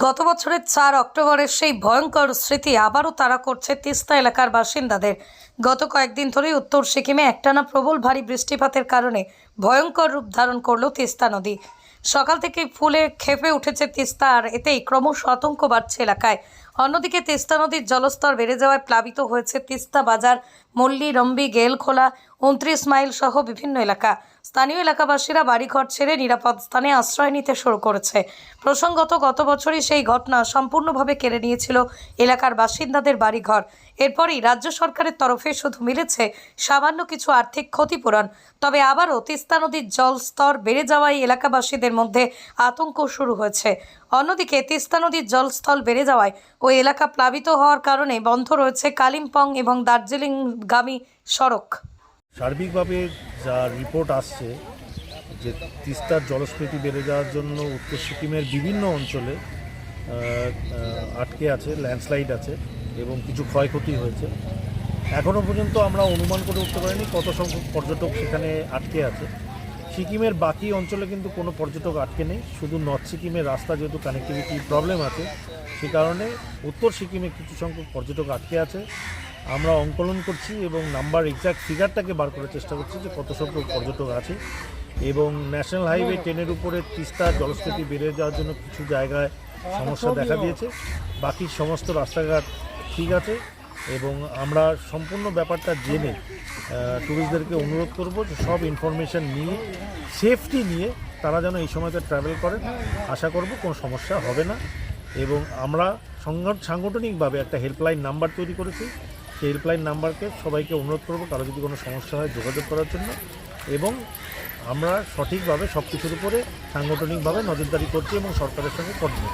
গত বছরের চার অক্টোবরের সেই ভয়ঙ্কর স্মৃতি আবারও তারা করছে তিস্তা এলাকার বাসিন্দাদের। গত কয়েকদিন ধরেই উত্তর সিকিমে একটানা প্রবল ভারী বৃষ্টিপাতের কারণে ভয়ঙ্কর রূপ ধারণ করল তিস্তা নদী। সকাল থেকেই ফুলে খেপে উঠেছে তিস্তা আর এতেই ক্রমশ আতঙ্ক বাড়ছে এলাকায়। অন্যদিকে তিস্তা নদীর জলস্তর বেড়ে যাওয়ায় প্লাবিত হয়েছে তিস্তা বাজার, মল্লি, রম্বি, গেলখোলা উনত্রিশ মাইল সহ বিভিন্ন এলাকা। স্থানীয় এলাকাবাসীরা বাড়িঘর ছেড়ে নিরাপদ স্থানে আশ্রয় নিতে শুরু করেছে। প্রসঙ্গত, গত বছরই সেই ঘটনা সম্পূর্ণভাবে কেড়ে নিয়েছিল এলাকার বাসিন্দাদের বাড়িঘর। এরপরই রাজ্য সরকারের তরফে শুধু মিলেছে সামান্য কিছু আর্থিক ক্ষতিপূরণ। তবে আবারও তিস্তা নদীর জল স্তর বেড়ে যাওয়ায় এলাকাবাসীদের মধ্যে আতঙ্ক শুরু হয়েছে। অন্যদিকে, তিস্তা নদীর জলস্থল বেড়ে যাওয়ায় ওই এলাকা প্লাবিত হওয়ার কারণে বন্ধ রয়েছে কালিম্পং এবং দার্জিলিংগামী সড়ক। সার্বিকভাবে যা রিপোর্ট আসছে যে তিস্তার জলস্ফীতি বেড়ে যাওয়ার জন্য উত্তর সিকিমের বিভিন্ন অঞ্চলে আটকে আছে, ল্যান্ডস্লাইড আছে এবং কিছু ক্ষয়ক্ষতি হয়েছে। এখনও পর্যন্ত আমরা অনুমান করে উঠতে পারিনি কত সংখ্যক পর্যটক সেখানে আটকে আছে। সিকিমের বাকি অঞ্চলে কিন্তু কোনো পর্যটক আটকে নেই। শুধু নর্থ সিকিমের রাস্তা যেহেতু কানেক্টিভিটি প্রবলেম আছে, সে কারণে উত্তর সিকিমে কিছু সংখ্যক পর্যটক আটকে আছে। আমরা অঙ্কলন করছি এবং নাম্বার এক্স্যাক্ট ফিগারটাকে বার করার চেষ্টা করছি যে কত সংখ্যক পর্যটক আছে। এবং ন্যাশনাল হাইওয়ে টেনের উপরে তিস্তা জলস্ফীতি বেড়ে যাওয়ার জন্য কিছু জায়গায় সমস্যা দেখা দিয়েছে। বাকি সমস্ত রাস্তাঘাট ঠিক আছে এবং আমরা সম্পূর্ণ ব্যাপারটা জেনে ট্যুরিস্টদেরকে অনুরোধ করব যে সব ইনফরমেশন নিয়ে সেফটি নিয়ে তারা যেন এই সময়তে ট্রাভেল করেন। আশা করব কোনো সমস্যা হবে না। এবং আমরা সংগঠ- সাংগঠনিকভাবে একটা হেল্পলাইন নাম্বার তৈরি করেছি। সেই হেল্পলাইন নাম্বারকে সবাইকে অনুরোধ করব, কারও যদি কোনো সমস্যা হয় যোগাযোগ করার জন্য। এবং আমরা সঠিকভাবে সব কিছুর উপরে সাংগঠনিকভাবে নজরদারি করছি এবং সরকারের সঙ্গে করছি